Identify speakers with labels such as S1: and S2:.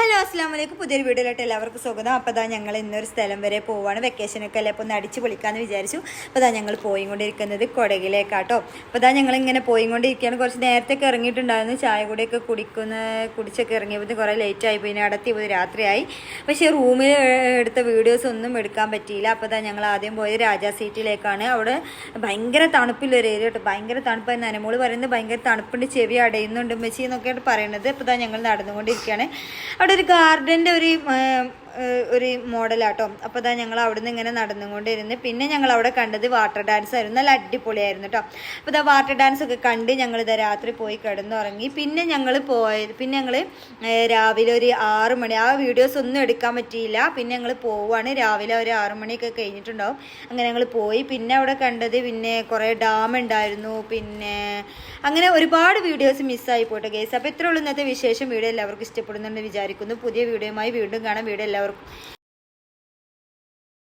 S1: Hello അസ്സാം വലൈക്കും പുതിയൊരു വീഡിയോയിലോട്ട് എല്ലാവർക്കും സ്വാഗതം. അപ്പോൾ അതാ ഞങ്ങൾ ഇന്നൊരു സ്ഥലം വരെ പോവാണ്. വെക്കേഷനൊക്കെ അല്ലേ? അപ്പോൾ ഒന്ന് അടിച്ച് പൊളിക്കാമെന്ന് വിചാരിച്ചു. അപ്പോൾ അതാ ഞങ്ങൾ പോയിക്കൊണ്ടിരിക്കുന്നത് കൊടകിലേക്കാട്ടോ. അപ്പോൾ അതാ ഞങ്ങൾ ഇങ്ങനെ പോയിക്കൊണ്ടിരിക്കുകയാണ്. കുറച്ച് നേരത്തെയൊക്കെ ഇറങ്ങിയിട്ടുണ്ടായിരുന്നു. ചായ കൂടിയൊക്കെ കുടിക്കുന്ന കുടിച്ചൊക്കെ ഇറങ്ങിയപ്പോൾ കുറേ ലേറ്റ് ആയി പോയി. രാത്രിയായി. പക്ഷേ റൂമിൽ എടുത്ത വീഡിയോസ് ഒന്നും എടുക്കാൻ പറ്റിയില്ല. അപ്പോൾ അതാ ഞങ്ങൾ ആദ്യം പോയത് രാജാ സീറ്റിലേക്കാണ്. അവിടെ ഭയങ്കര തണുപ്പില്ലൊരു ഏരിയ കേട്ടോ. ഭയങ്കര തണുപ്പായി നനമോൾ പറയുന്നത് ഭയങ്കര തണുപ്പുണ്ട്. ചെവി അടയുന്നുണ്ട് മെച്ചി എന്നൊക്കെയാണ് പറയുന്നത് അപ്പോൾ ഇതാ ഞങ്ങൾ നടന്നുകൊണ്ടിരിക്കുകയാണ്. അവിടെ ഒരു ഗാർഡന്റെ ഒരു ഒരു മോഡലാട്ടോ. അപ്പോൾ അതാ ഞങ്ങൾ അവിടെ നിന്ന് ഇങ്ങനെ നടന്നുകൊണ്ടിരുന്ന്. പിന്നെ ഞങ്ങൾ അവിടെ കണ്ടത് വാട്ടർ ഡാൻസ് ആയിരുന്നു. നല്ല അടിപൊളിയായിരുന്നു കേട്ടോ അപ്പോൾ ഇതാ വാട്ടർ ഡാൻസ് ഒക്കെ കണ്ട് ഞങ്ങൾ ഇതാ രാത്രി പോയി കിടന്നുറങ്ങി. പിന്നെ ഞങ്ങൾ പോയത് പിന്നെ ഞങ്ങൾ രാവിലെ ഒരു ആറ് മണി ആ വീഡിയോസ് ഒന്നും എടുക്കാൻ പറ്റിയില്ല. പിന്നെ ഞങ്ങൾ പോവുകയാണ് രാവിലെ ഒരു ആറ് മണിയൊക്കെ കഴിഞ്ഞിട്ടുണ്ടാവും. അങ്ങനെ ഞങ്ങൾ പോയി. പിന്നെ അവിടെ കണ്ടത് പിന്നെ കുറേ ഡാം ഉണ്ടായിരുന്നു. പിന്നെ അങ്ങനെ ഒരുപാട് വീഡിയോസ് മിസ്സായി പോട്ടെ ഗേസ്. അപ്പോൾ ഇത്രയുള്ള ഇന്നത്തെ വിശേഷം. വീഡിയോ എല്ലാവർക്കും ഇഷ്ടപ്പെടുന്നുണ്ടെന്ന് വിചാരിക്കുന്നു. പുതിയ വീഡിയോയുമായി വീണ്ടും കാണാം. വീഡിയോ എല്ലാവർക്കും.